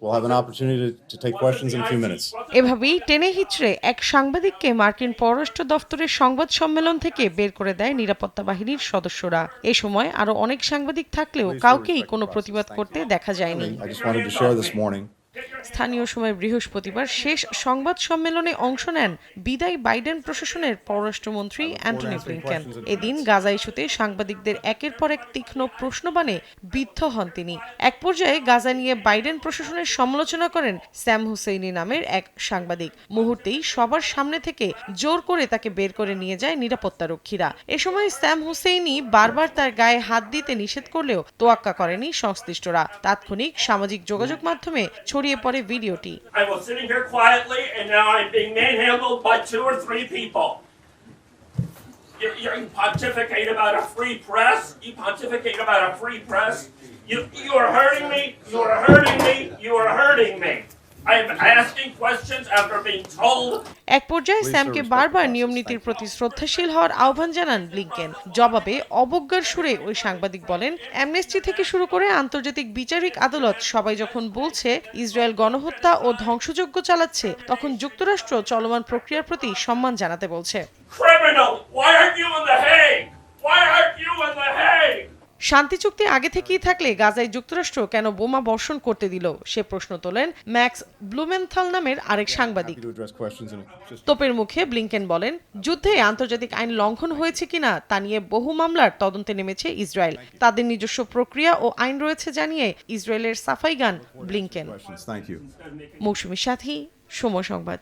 We'll have an opportunity to, to take questions in a few minutes. এভাবেই টেনে হিচড়ে এক সাংবাদিককে মার্কিন পররাষ্ট্র দফতরের সংবাদ সম্মেলন থেকে বের করে দেয় নিরাপত্তা বাহিনীর সদস্যরা। এ সময় আরও অনেক সাংবাদিক থাকলেও কাউকেই কোনো প্রতিবাদ করতে দেখা যায়নি। I just wanted to share this morning স্থানীয় সময় বৃহস্পতিবার শেষ সংবাদ সম্মেলনে অংশ নেন বিদায়ী বাইডেন প্রশাসনের পররাষ্ট্রমন্ত্রী অ্যান্টনি ব্লিংকেন। এদিন গাজা ইস্যুতে সাংবাদিকদের একের পর এক তীক্ষ্ণ প্রশ্নবাণে বিদ্ধ হন তিনি। এক পর্যায়ে গাজা নিয়ে বাইডেন প্রশাসনের সমালোচনা করেন স্যাম হুসেইনি নামের এক সাংবাদিক। মুহূর্তেই সবার সামনে থেকে জোর করে তাকে বের করে নিয়ে যায় নিরাপত্তারক্ষীরা। এ সময় স্যাম হুসেইনি বারবার তার গায়ে হাত দিতে নিষেধ করলেও তোয়াক্কা করেনি সংশ্লিষ্টরা। তাৎক্ষণিক সামাজিক যোগাযোগ মাধ্যমে ছড়িয়ে পড়ে ভিডিওটি I was sitting here quietly, and now I'm being manhandled by two or three people. You, you pontificate about a free press. You pontificate about a free press. You, you are hurting me. You are hurting me. You are hurting me. I'm asking questions after being told. এক পর্যায়ে স্যামকে বারবার নিয়ম নীতির প্রতি শ্রদ্ধাশীল হওয়ার আহ্বান জানান ব্লিংকেন জবাবে অবজ্ঞার সুরে ওই সাংবাদিক বলেন অ্যামনেস্টি থেকে শুরু করে আন্তর্জাতিক বিচারিক আদালত সবাই যখন বলছে ইসরায়েল গণহত্যা ও ধ্বংসযজ্ঞ চালাচ্ছে তখন যুক্তরাষ্ট্র চলমান প্রক্রিয়ার প্রতি সম্মান জানাতে বলছে। শান্তি চুক্তি আগে থেকেই থাকলে গাজায় যুক্তরাষ্ট্র কেন বোমা বর্ষণ করতে দিল? সে প্রশ্ন তোলেন ম্যাক্স ব্লুমেনথাল নামের আরেক সাংবাদিক। তোপের মুখে ব্লিংকেন বলেন যুদ্ধে আন্তর্জাতিক আইন লঙ্ঘন হয়েছে কিনা তা নিয়ে বহু মামলার তদন্তে নেমেছে ইসরায়েল। তাদের নিজস্ব প্রক্রিয়া ও আইন রয়েছে জানিয়ে ইসরায়েলের সাফাই গান ব্লিংকেন। মৌসুমি সাথী সময় সংবাদ।